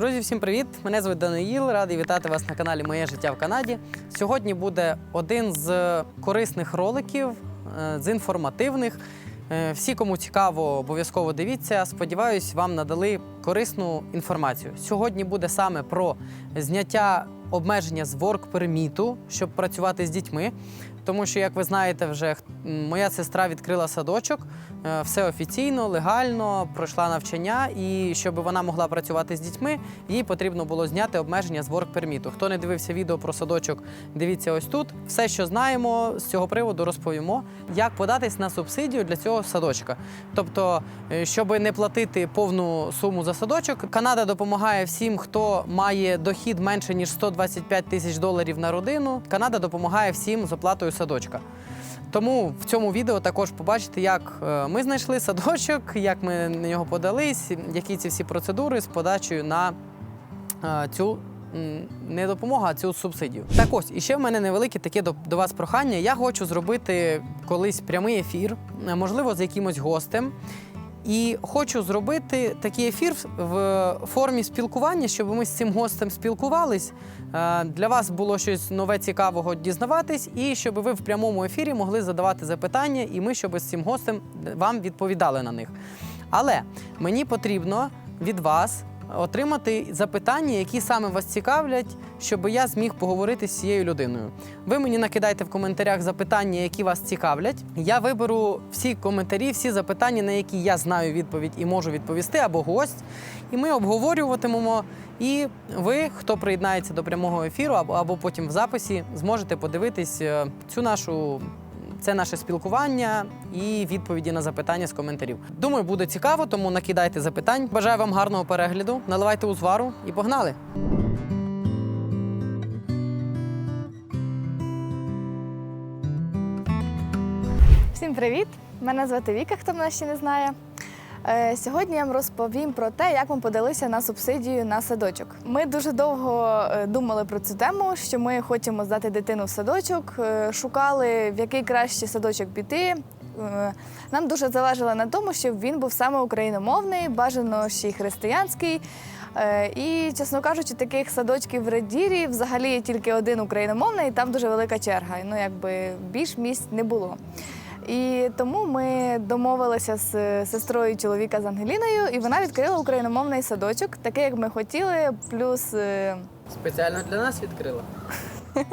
Друзі, всім привіт! Мене звуть Даниїл. Радий вітати вас на каналі Моє життя в Канаді. Сьогодні буде один з корисних роликів, е, з інформативних. Е, Всі, кому цікаво, обов'язково дивіться. Сподіваюсь, вам надали корисну інформацію. Сьогодні буде саме про зняття обмеження з work перміту, щоб працювати з дітьми. Тому що, як ви знаєте, вже моя сестра відкрила садочок, е, все офіційно, легально, пройшла навчання, і щоб вона могла працювати з дітьми, їй потрібно було зняти обмеження з work перміту. Хто не дивився відео про садочок, дивіться ось тут. Все, що знаємо з цього приводу, розповімо, як податись на субсидію для цього садочка. Тобто, е, щоб не платити повну суму за садочок, Канада допомагає всім, хто має дохід менше ніж 125 тисяч доларів на родину. Канада допомагає всім з оплатою садочка. Тому в цьому відео також побачите, як е, ми знайшли садочок, як ми на нього подались, які ці всі процедури з подачею на е, цю. Не допомогу, а цю субсидію. Так ось, і ще в мене невелике таке до, до вас прохання. Я хочу зробити колись прямий ефір, е, можливо, з якимось гостем. І хочу зробити такий ефір в формі спілкування, щоб ми з цим гостем спілкувались. Е, Для вас було щось нове цікавого дізнаватись, і щоб ви в прямому ефірі могли задавати запитання, і ми, щоб з цим гостем вам відповідали на них. Але мені потрібно від вас отримати запитання, які саме вас цікавлять, щоб я зміг поговорити з цією людиною. Ви мені накидайте в коментарях запитання, які вас цікавлять. Я виберу всі коментарі, всі запитання, на які я знаю відповідь і можу відповісти, або гость. І ми обговорюватимемо. І ви, хто приєднається до прямого ефіру, або, потім в записі, зможете подивитись е, цю нашу. Це наше спілкування і відповіді на запитання з коментарів. Думаю, буде цікаво, тому накидайте запитань. Бажаю вам гарного перегляду. Наливайте узвару і погнали! Всім привіт! Мене звати Віка, хто мене ще не знає. Е, Сьогодні я вам розповім про те, як ми подалися на субсидію на садочок. Ми дуже довго е, думали про цю тему, що ми хочемо здати дитину в садочок, е, шукали, в який краще садочок піти. Нам дуже залежало на тому, щоб він був саме україномовний, бажано ще й християнський. І, чесно кажучи, таких садочків в Редірі взагалі є тільки один україномовний, і там дуже велика черга. Ну, якби більш місць не було. І тому ми домовилися з е, сестрою чоловіка з Ангеліною, і вона відкрила україномовний садочок, такий, як ми хотіли. Плюс е, Спеціально для нас відкрила.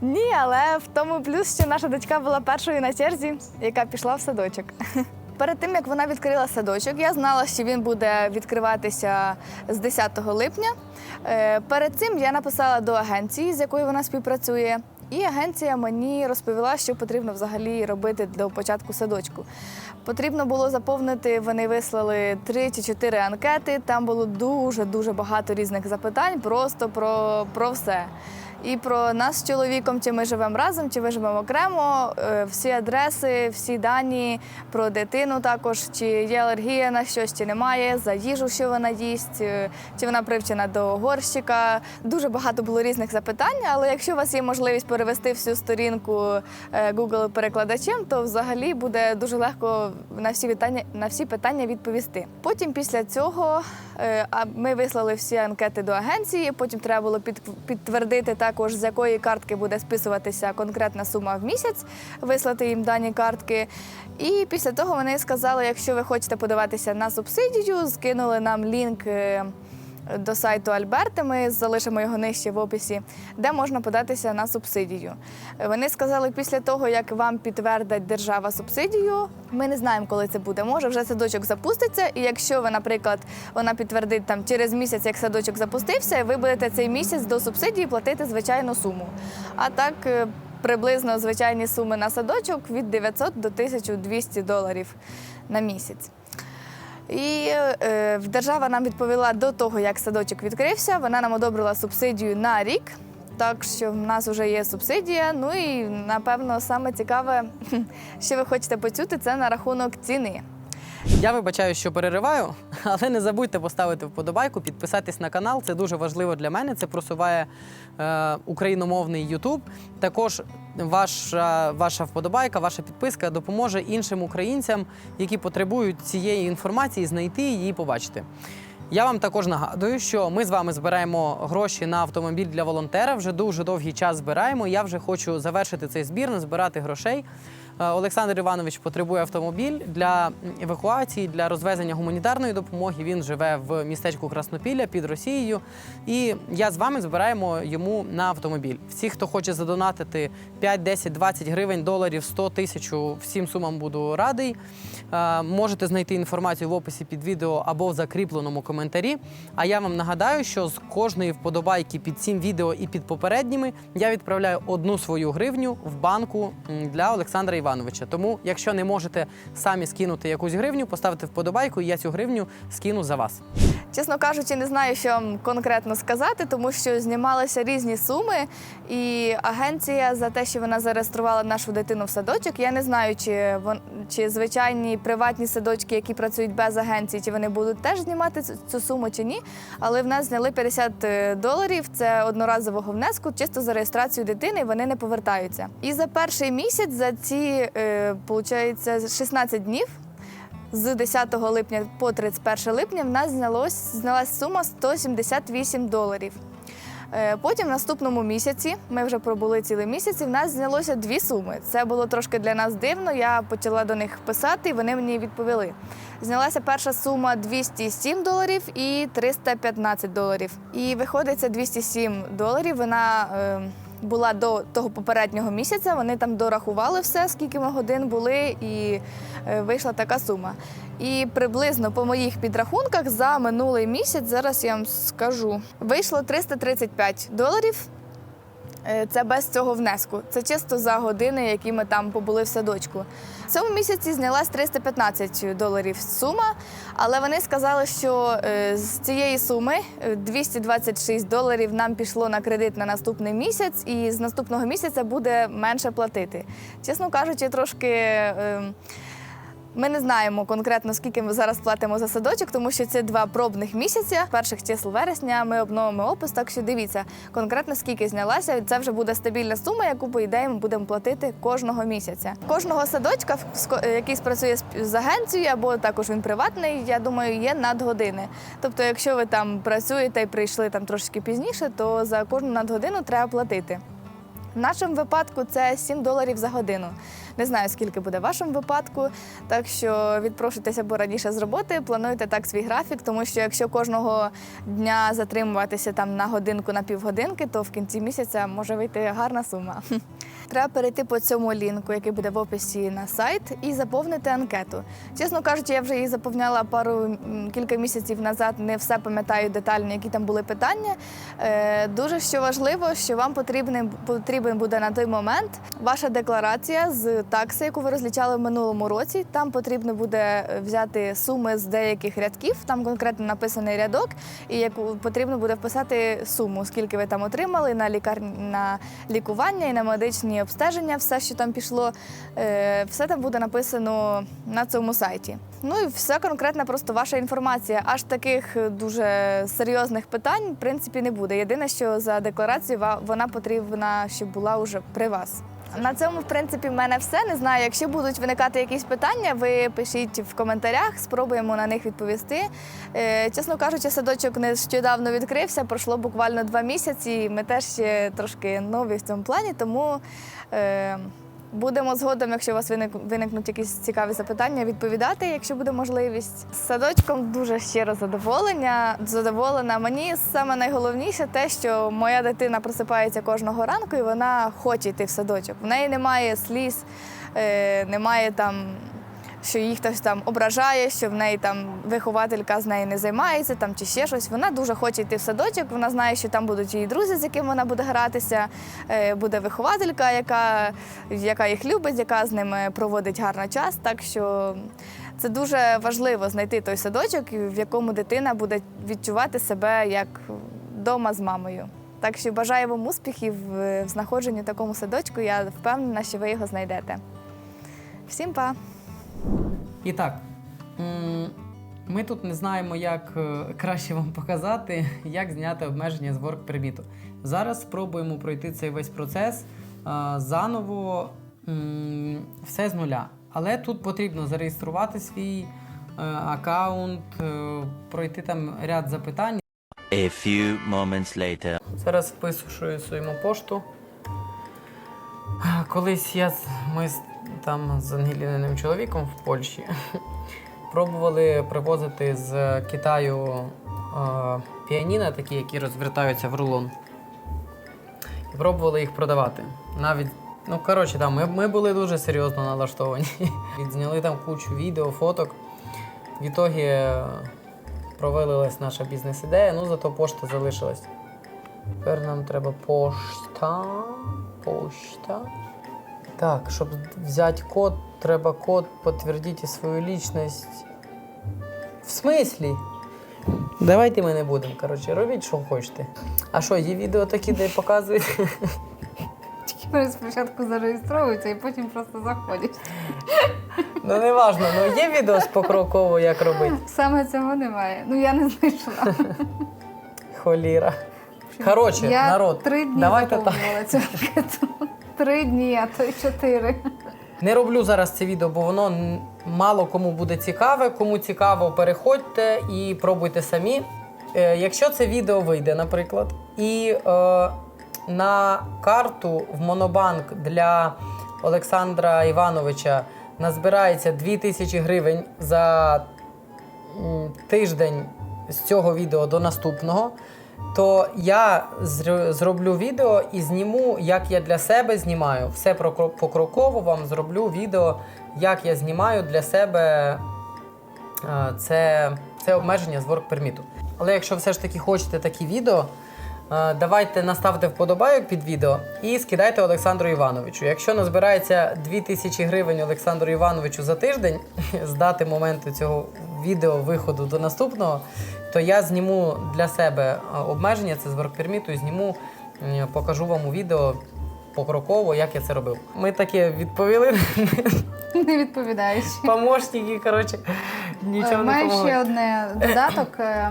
ні, але в тому плюс, що наша дочка була першою на черзі, яка пішла в садочок. Перед тим як вона відкрила садочок, я знала, що він буде відкриватися з 10 липня. Е, Перед цим я написала до агенції, з якою вона співпрацює. І агенція мені розповіла, що потрібно взагалі робити до початку садочку. Потрібно було заповнити, вони вислали три чи чотири анкети. Там було дуже дуже багато різних запитань, просто про, про все. І про нас з чоловіком, чи ми живемо разом, чи ми живемо окремо, е, всі адреси, всі дані про дитину також, чи є алергія на щось, чи немає, за їжу, що вона їсть, е, чи вона привчена до горщика. Дуже багато було різних запитань, але якщо у вас є можливість перевести всю сторінку е, Google перекладачем, то взагалі буде дуже легко на всі питання, на всі питання відповісти. Потім після цього ми вислали всі анкети до агенції. Потім треба було під, підтвердити також, з якої картки буде списуватися конкретна сума в місяць, вислати їм дані картки. І після того вони сказали, якщо ви хочете подаватися на субсидію, скинули нам лінк. До сайту Альберти ми залишимо його нижче в описі, де можна податися на субсидію. Вони сказали, після того, як вам підтвердить держава субсидію, ми не знаємо, коли це буде. Може, вже садочок запуститься, і якщо ви, наприклад, вона підтвердить там через місяць, як садочок запустився, ви будете цей місяць до субсидії платити звичайну суму. А так. е, Приблизно звичайні суми на садочок від 900 до 1200 доларів на місяць. І е, держава нам відповіла до того, як садочок відкрився. Вона нам одобрила субсидію на рік. Так що в нас вже є субсидія. Ну і напевно саме цікаве, що ви хочете почути, це на рахунок ціни. Я вибачаю, що перериваю, але не забудьте поставити вподобайку, підписатись на канал. Це дуже важливо для мене. Це просуває е, україномовний YouTube. Також ваша, ваша вподобайка, ваша підписка допоможе іншим українцям, які потребують цієї інформації, знайти її і побачити. Я вам також нагадую, що ми з вами збираємо гроші на автомобіль для волонтера. Вже дуже довгий час збираємо. Я вже хочу завершити цей збір, назбирати грошей. Е, Олександр Іванович потребує автомобіль для евакуації, для розвезення гуманітарної допомоги. Він живе в містечку Краснопілля під Росією. І я з вами збираємо йому на автомобіль. Всі, хто хоче задонатити 5, 10, 20 гривень, доларів, 100 тисяч, всім сумам буду радий. Е, Можете знайти інформацію в описі під відео або в закріпленому коментарі. А я вам нагадаю, що з кожної вподобайки під цим відео і під попередніми я відправляю одну свою гривню в банку для Олександра Івановича. Тому, якщо не можете самі скинути якусь гривню, поставте вподобайку, і я цю гривню скину за вас. Чесно кажучи, не знаю, що вам конкретно сказати, тому що знімалися різні суми, і агенція за те, що вона зареєструвала нашу дитину в садочок. Я не знаю, чи вон чи звичайні приватні садочки, які працюють без агенції, чи вони будуть теж знімати цю- суму чи ні. Але в нас зняли 50 доларів. Це одноразового внеску, чисто за реєстрацію дитини. Вони не повертаються. І за перший місяць, за ці е, получається 16 днів. З 10 липня по 31 липня в нас знялось, знялась сума 178 доларів. Е, Потім в наступному місяці, ми вже пробули цілий місяць, і в нас знялося дві суми. Це було трошки для нас дивно. Я почала до них писати, і вони мені відповіли. Знялася перша сума 207 доларів і 315 доларів. І виходить, це 207 доларів. Вона е, була до того попереднього місяця. Вони там дорахували все, скільки ми годин були, і е, вийшла така сума. І приблизно по моїх підрахунках за минулий місяць, зараз я вам скажу, вийшло 335 доларів. Е, Це без цього внеску. Це чисто за години, які ми там побули в садочку. В цьому місяці знялась 315 доларів сума, але вони сказали, що е, з цієї суми е, 226 доларів нам пішло на кредит на наступний місяць, і з наступного місяця буде менше платити. Чесно кажучи, трошки. Е, ми не знаємо конкретно, скільки ми зараз платимо за садочок, тому що це два пробних місяця. Перших чисел вересня ми обновимо опис. Так що дивіться конкретно скільки знялася. Це вже буде стабільна сума, яку по ідеї ми будемо платити кожного місяця. Кожного садочка, ско- який спрацює з агенцією, або також він приватний. Я думаю, є надгодини. Тобто, якщо ви там працюєте і прийшли там трошки пізніше, то за кожну надгодину треба платити. Нашому випадку це 7 доларів за годину. Не знаю, скільки буде в вашому випадку. Так що відпрошуйтеся або раніше з роботи, плануйте так свій графік, тому що якщо кожного дня затримуватися там на годинку, на півгодинки, то в кінці місяця може вийти гарна сума. Треба перейти по цьому лінку, який буде в описі на сайт, і заповнити анкету. Чесно кажучи, я вже її заповняла пару кілька місяців назад. Не все пам'ятаю детально, які там були питання. Е, дуже що важливо, що вам потрібен, потрібен буде на той момент ваша декларація з такси, яку ви розлічали в минулому році. Там потрібно буде взяти суми з деяких рядків, там конкретно написаний рядок, і яку потрібно буде вписати суму, скільки ви там отримали на лікар... на лікування і на медичні обстеження, все, що там пішло, е, все там буде написано на цьому сайті. Ну і все конкретна просто ваша інформація. Аж таких дуже серйозних питань в принципі не буде. Єдине, що за декларацію вона потрібна, щоб була вже при вас. На цьому, в принципі, в мене все. Не знаю, якщо будуть виникати якісь питання, ви пишіть в коментарях, спробуємо на них відповісти. Е, чесно кажучи, садочок нещодавно відкрився, пройшло буквально два місяці. Ми теж ще трошки нові в цьому плані, тому. Будемо згодом, якщо у вас виник- виникнуть якісь цікаві запитання, відповідати, якщо буде можливість. З садочком дуже щиро задоволення. Задоволена. Мені саме найголовніше те, що моя дитина просипається кожного ранку і вона хоче йти в садочок. В неї немає сліз, е, немає там. Що їх хтось там ображає, що в неї там вихователька з нею не займається, там чи ще щось. Вона дуже хоче йти в садочок. Вона знає, що там будуть її друзі, з якими вона буде гратися. Е, Буде вихователька, яка, яка їх любить, яка з ними проводить гарний час. Так що це дуже важливо знайти той садочок, в якому дитина буде відчувати себе як вдома з мамою. Так що бажаю вам успіхів в знаходженні такому садочку. Я впевнена, що ви його знайдете. Всім па! І так, ми тут не знаємо, як е, краще вам показати, як зняти обмеження з work-перміту. Зараз спробуємо пройти цей весь процес е, заново, все з нуля. Але тут потрібно зареєструвати свій е, аккаунт, пройти там ряд запитань. A few moments later. Зараз вписую своєму пошту. Колись я ми з- там з Ангеліниним чоловіком в Польщі пробували привозити з Китаю е, піаніно, такі, які розвертаються в рулон. І пробували їх продавати. Навіть, ну коротше, там, ми, ми були дуже серйозно налаштовані. Відзняли там кучу відео, фоток. В ітогі е, провалилась наша бізнес-ідея, ну зато пошта залишилась. Тепер нам треба пошта. Пошта. Так, щоб взяти код, треба код, підтвердіть свою лічність. В смислі? Давайте ми не будемо. Коротше, робіть, що хочете. А що, є відео такі, де показують? Вони спочатку зареєстровуються і потім просто заходять. Ну не важно, ну є відео з покроково, як робити. Саме цього немає. Ну я не знайшла. Холіра. Коротше, я народ, три дні давайте так. цю анкету. Три дні, а то й чотири. Не роблю зараз це відео, бо воно мало кому буде цікаве. Кому цікаво, переходьте і пробуйте самі. Е, якщо це відео вийде, наприклад, і е, на карту в Монобанк для Олександра Івановича назбирається 2000 гривень за тиждень з цього відео до наступного, то я зр- зроблю відео і зніму, як я для себе знімаю. Все покроково вам зроблю відео, як я знімаю для себе це, це обмеження з work перміту. Але якщо все ж таки хочете такі відео, давайте наставте вподобайок під відео і скидайте Олександру Івановичу. Якщо назбирається 2000 гривень Олександру Івановичу за тиждень з дати моменту цього відео виходу до наступного, то я зніму для себе е, обмеження, це з work перміту, і зніму, покажу вам у відео покроково, як я це робив. Ми таке відповіли. Не відповідаючи. Помощники, коротше, нічого не Маю ще одне додаток. Е,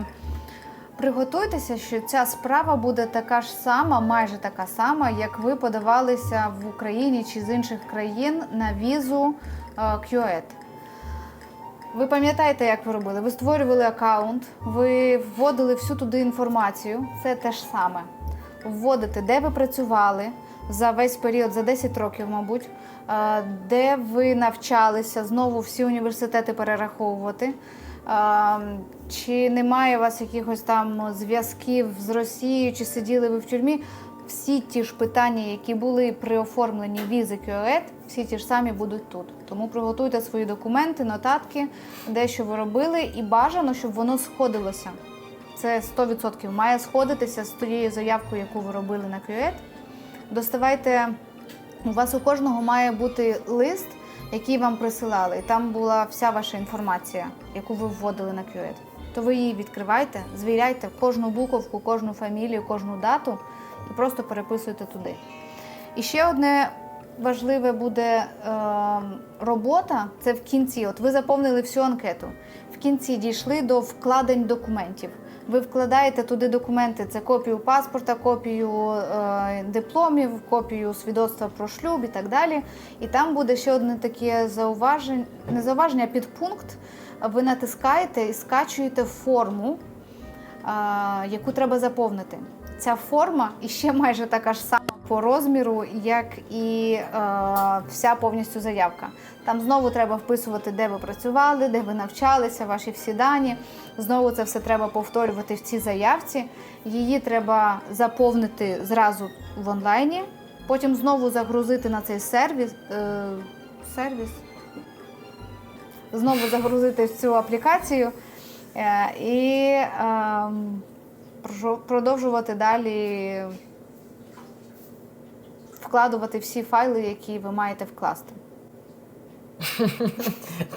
Приготуйтеся, що ця справа буде така ж сама, майже така сама, як ви подавалися в Україні чи з інших країн на візу е, QED. Ви пам'ятаєте, як ви робили? Ви створювали аккаунт, ви вводили всю туди інформацію. Це те ж саме. Вводите, де ви працювали за весь період, за 10 років, мабуть, е, де ви навчалися, знову всі університети перераховувати. Е, Чи немає у вас якихось там зв'язків з Росією, чи сиділи ви в тюрмі? Всі ті ж питання, які були при оформленні візи QED, всі ті ж самі будуть тут. Тому приготуйте свої документи, нотатки, де що ви робили, і бажано, щоб воно сходилося. Це 100% має сходитися з тією заявкою, яку ви робили на QED. Доставайте, у вас у кожного має бути лист, який вам присилали, і там була вся ваша інформація, яку ви вводили на QED. То ви її відкривайте, звіряйте кожну буковку, кожну фамілію, кожну дату і просто переписуйте туди. І ще одне важливе буде е, робота це в кінці. От ви заповнили всю анкету. В кінці дійшли до вкладень документів. Ви вкладаєте туди документи: це копію паспорта, копію е, дипломів, копію свідоцтва про шлюб і так далі. І там буде ще одне таке зауваження, не зауваження, а підпункт. Ви натискаєте і скачуєте форму, а, яку треба заповнити. Ця форма іще майже така ж сама по розміру, як і е, вся повністю заявка. Там знову треба вписувати, де ви працювали, де ви навчалися, ваші всі дані. Знову це все треба повторювати в цій заявці. Її треба заповнити зразу в онлайні, потім знову загрузити на цей сервіс. Е, сервіс знову загрузити в цю аплікацію е, і прожо- продовжувати далі вкладувати всі файли, які ви маєте вкласти.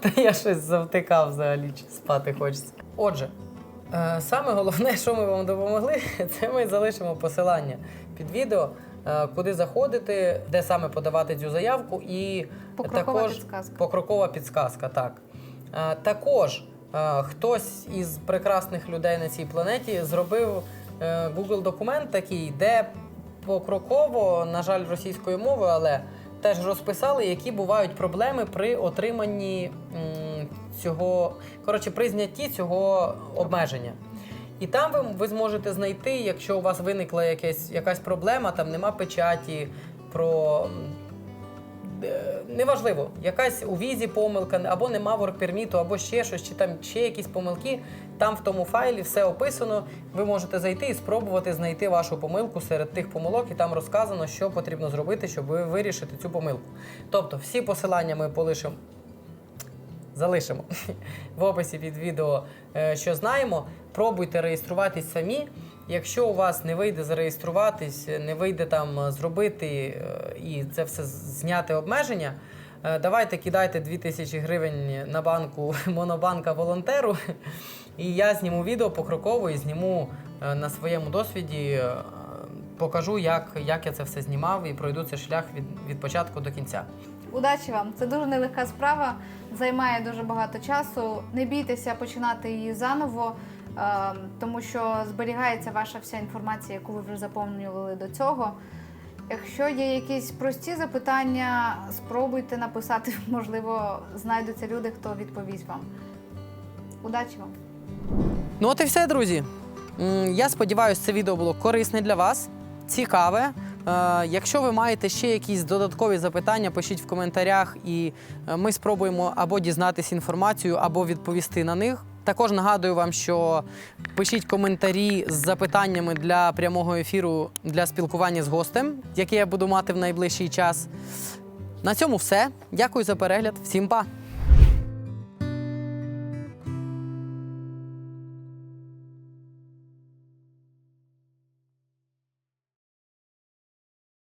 Та я щось завтикав взагалі, чи спати хочеться. Отже, е, саме головне, що ми вам допомогли, це ми залишимо посилання під відео, е, куди заходити, де саме подавати цю заявку, і Покрокова також підсказка. покрокова підсказка. Так. Е, Також хтось із прекрасних людей на цій планеті зробив е, Google документ такий, де покроково, на жаль, російською мовою, але теж розписали, які бувають проблеми при отриманні цього, коротше, при знятті цього обмеження. І там ви, ви зможете знайти, якщо у вас виникла якась, якась проблема, там нема печаті про. Е, Неважливо, якась у візі помилка, або нема воркперміту, або ще щось, чи там ще якісь помилки. Там в тому файлі все описано. Ви можете зайти і спробувати знайти вашу помилку серед тих помилок, і там розказано, що потрібно зробити, щоб вирішити цю помилку. Тобто, всі посилання ми полишимо залишимо в описі під відео, е, що знаємо. Пробуйте реєструватись самі. Якщо у вас не вийде зареєструватись, не вийде там е, зробити е, і це все зняти обмеження. е, Давайте кидайте 2000 гривень на банку Монобанка волонтеру, і я зніму відео покроково і зніму на своєму досвіді, покажу, як, як я це все знімав і пройду цей шлях від, від початку до кінця. Удачі вам! Це дуже нелегка справа, займає дуже багато часу. Не бійтеся починати її заново, тому що зберігається ваша вся інформація, яку ви вже заповнювали до цього. Якщо є якісь прості запитання, спробуйте написати, можливо, знайдуться люди, хто відповість вам. Удачі вам! Ну от і все, друзі. Я сподіваюся, це відео було корисне для вас, цікаве. Е, Якщо ви маєте ще якісь додаткові запитання, пишіть в коментарях, і е, ми спробуємо або дізнатися інформацію, або відповісти на них. Також нагадую вам, що пишіть коментарі з запитаннями для прямого ефіру для спілкування з гостем, яке я буду мати в найближчий час. На цьому все. Дякую за перегляд. Всім па!